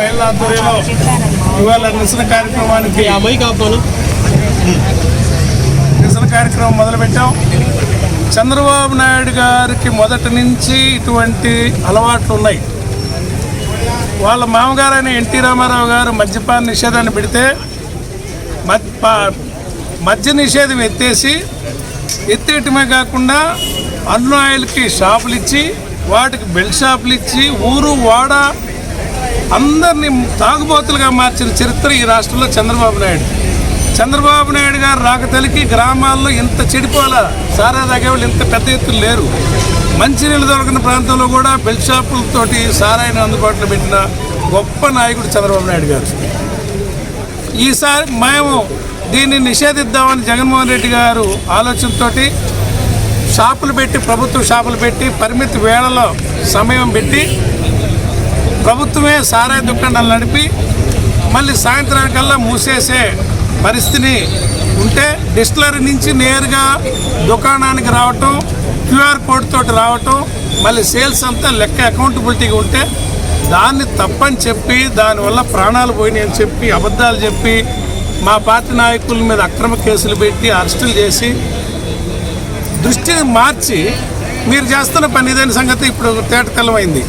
మహిళల ఆధ్వర్యంలో ఇవాళ నిరసన కార్యక్రమానికి నిరసన కార్యక్రమం మొదలుపెట్టాం. చంద్రబాబు నాయుడు గారికి మొదటి నుంచి ఇటువంటి అలవాట్లు ఉన్నాయి. వాళ్ళ మామగారైన ఎన్టీ రామారావు గారు మద్యపాన నిషేధాన్ని పెడితే మద్య నిషేధం ఎత్తేసి ఎత్తేయటమే కాకుండా అన్ను ఆయిల్కి షాపులు ఇచ్చి వాటికి బెల్ట్ షాపులు ఇచ్చి ఊరు వాడ అందరినీ తాగుబోతులుగా మార్చిన చరిత్ర ఈ రాష్ట్రంలో చంద్రబాబు నాయుడు. చంద్రబాబు నాయుడు గారు రాక తెలికి గ్రామాల్లో ఇంత చెడిపోలా సారా తాగేవాళ్ళు ఇంత పెద్ద ఎత్తులు లేరు. మంచినీళ్ళు దొరకని ప్రాంతంలో కూడా బెల్ట్ షాపులతోటి సారాయిని అందుబాటులో పెట్టిన గొప్ప నాయకుడు చంద్రబాబు నాయుడు గారు. ఈసారి మేము దీన్ని నిషేధిద్దామని జగన్మోహన్ రెడ్డి గారు ఆలోచనతోటి షాపులు పెట్టి ప్రభుత్వం షాపులు పెట్టి పరిమితి వేళలో సమయం పెట్టి ప్రభుత్వమే సారాయి దుకాణాలు నడిపి మళ్ళీ సాయంత్రానికల్లా మూసేసే పరిస్థితిని ఉంటే డిస్టిలరీ నుంచి నేరుగా దుకాణానికి రావటం క్యూఆర్ కోడ్ తోటి రావటం మళ్ళీ సేల్స్ అంతా లెక్క అకౌంటబిలిటీగా ఉంటే దాన్ని తప్పని చెప్పి దానివల్ల ప్రాణాలు పోయినాయని చెప్పి అబద్ధాలు చెప్పి మా పార్టీ నాయకుల మీద అక్రమ కేసులు పెట్టి అరెస్టులు చేసి దృష్టిని మార్చి మీరు చేస్తున్న పని ఇదైన సంగతి ఇప్పుడు తేట తెల్లమైంది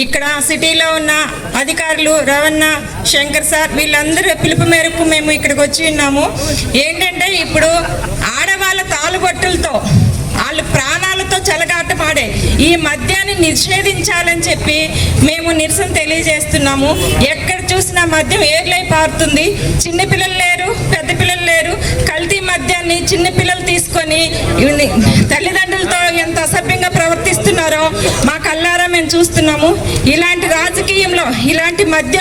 ఇక్కడ సిటీలో ఉన్న అధికారులు రవణ శంకర్ సార్ వీళ్ళందరూ పిలుపు మేరకు మేము ఇక్కడికి వచ్చి ఉన్నాము. ఏంటంటే ఇప్పుడు ఆడవాళ్ళ తాలుబొట్టులతో వాళ్ళు ప్రాణాలతో చెలగాటమాడే ఈ మద్యాన్ని నిషేధించాలని చెప్పి మేము నిరసన తెలియజేస్తున్నాము. ఎక్కడ చూసినా మద్యం ఏర్లై పారుతుంది. చిన్నపిల్లలు లేరు పెద్ద పిల్లలు లేరు. కల్తీ మద్యాన్ని చిన్నపిల్లలు తీసుకొని తల్లిదండ్రులతో ఎంత అసభ్యంగా ప్రవర్తిస్తున్నారో మా కళ్ళ మేము చూస్తున్నాము. ఇలాంటి రాజకీయంలో ఇలాంటి మధ్య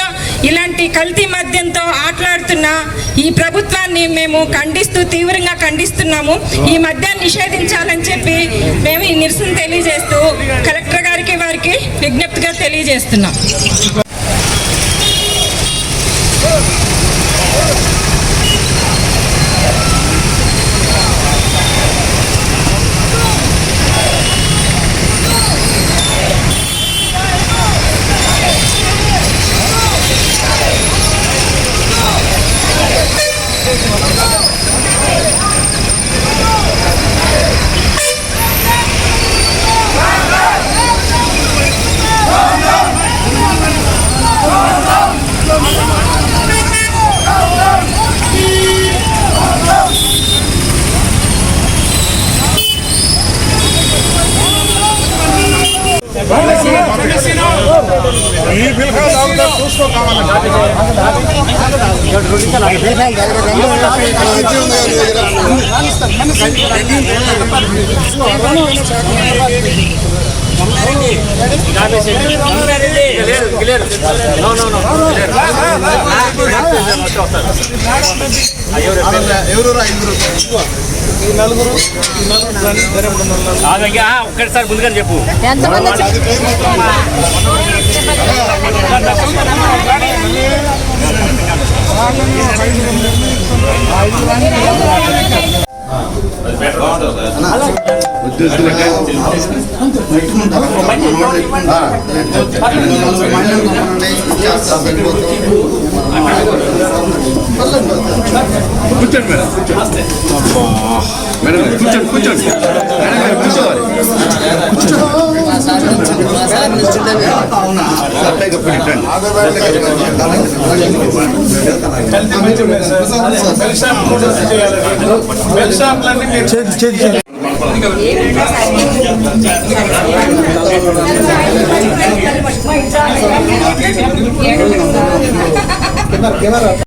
ఇలాంటి కల్తీ మద్యంతో ఆటలాడుతున్న ఈ ప్రభుత్వాన్ని మేము ఖండిస్తూ తీవ్రంగా ఖండిస్తున్నాము. ఈ మద్యాన్ని నిషేధించాలని చెప్పి మేము ఈ నిరసన తెలియజేస్తూ కలెక్టర్ గారికి వారికి విజ్ఞప్తిగా తెలియజేస్తున్నాం. ఈ నలుగురు ఒక్కసారి ముందుగా చెప్పు. ఎంతమంది కూర్చోండి మేడం. కూర్చోండి. మేడం కూర్చోండి. కూర్చోండి. మేడం గారు కూర్చోవాలి అట్లయితే